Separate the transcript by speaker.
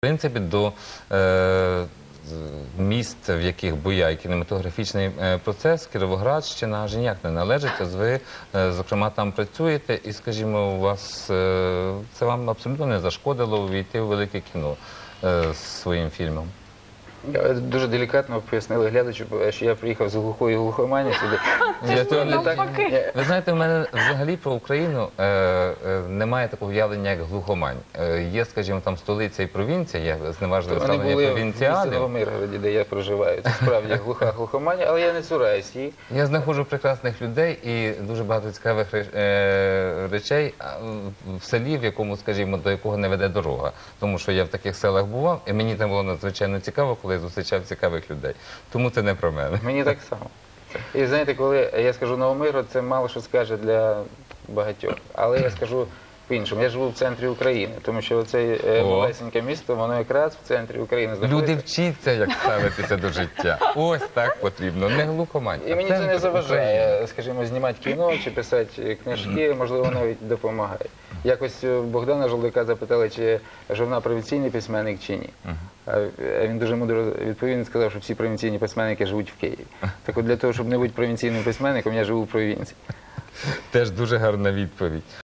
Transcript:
Speaker 1: принципі, до е, міст, в яких буяє кінематографічний е, процес, Кіровоградщина аж ніяк не належить. Ось ви, е, зокрема, там працюєте, і, скажімо, у вас е, це вам абсолютно не зашкодило увійти в велике кіно е, з своїм фільмом.
Speaker 2: Я Дуже делікатно пояснили глядачу, що я приїхав з глухої глухомані сюди.
Speaker 1: Я цього не
Speaker 2: так-
Speaker 3: навпаки.
Speaker 1: Ви знаєте, в мене взагалі про Україну е, е, немає такого уявлення, як глухомань. Е, є, скажімо, там столиця і провінція, є зневажливе
Speaker 2: Вони
Speaker 1: ставлення
Speaker 2: були в місті
Speaker 1: провінціалів.
Speaker 2: Новомиргороді, де я проживаю. Це справді глуха глухомані, але я не цураюсь її.
Speaker 1: Я знаходжу прекрасних людей і дуже багато цікавих ре- е, речей а, в- в селі, в якому, скажімо, до якого не веде дорога. Тому що я в таких селах бував, і мені там було надзвичайно цікаво, коли я зустрічав цікавих людей. Тому це не про мене.
Speaker 2: Мені так само. І знаєте, коли я скажу Новомиргород, це мало що скаже для багатьох. Але я скажу по-іншому. Я живу в центрі України, тому що це
Speaker 1: О.
Speaker 2: малесеньке місто, воно якраз в центрі України
Speaker 1: Люди
Speaker 2: знаходиться.
Speaker 1: вчаться, як ставитися до життя. Ось так потрібно. Не глухомань.
Speaker 2: І мені це не заважає,
Speaker 1: України.
Speaker 2: скажімо, знімати кіно чи писати книжки, можливо, навіть допомагає. Якось е, Богдана Жолдика запитали, чи журнал провінційний письменник чи ні. Він дуже мудро відповів, він сказав, що всі провінційні письменники живуть в Києві. Так от для того, щоб не бути провінційним письменником, я живу в провінції.
Speaker 1: Теж дуже гарна відповідь.